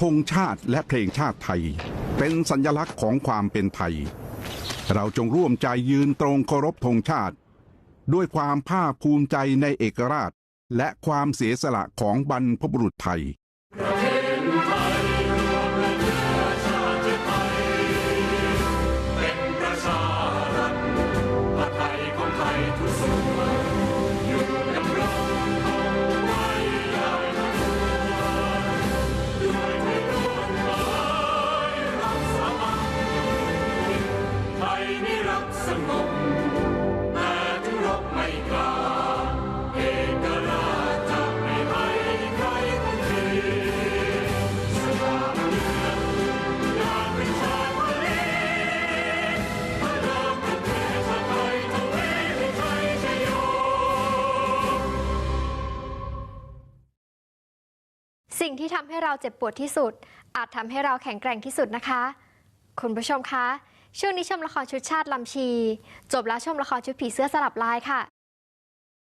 ธงชาติและเพลงชาติไทย เป็นสัญลักษณ์ของความเป็นไทย เราจงร่วมใจยืนตรงเคารพธงชาติ ด้วยความภาคภูมิใจในเอกราช และความเสียสละของบรรพบุรุษไทยไท สงบแต่ถึงรบไม่กล้าเอกราชจะไม่ให้ใครทุกทีสถานีอยากเป็นชาติทะเลพระรามประเทศไทยทะเลให้ใครจะยอมสิ่งที่ทำให้เราเจ็บปวดที่สุด อาจทำให้เราแข็งแกร่งที่สุดนะคะ คุณผู้ชมคะ ช่วงนี้ชมละครชุดชาติลำชี จบแล้วชมละครชุดผีเสื้อสลับลายค่ะ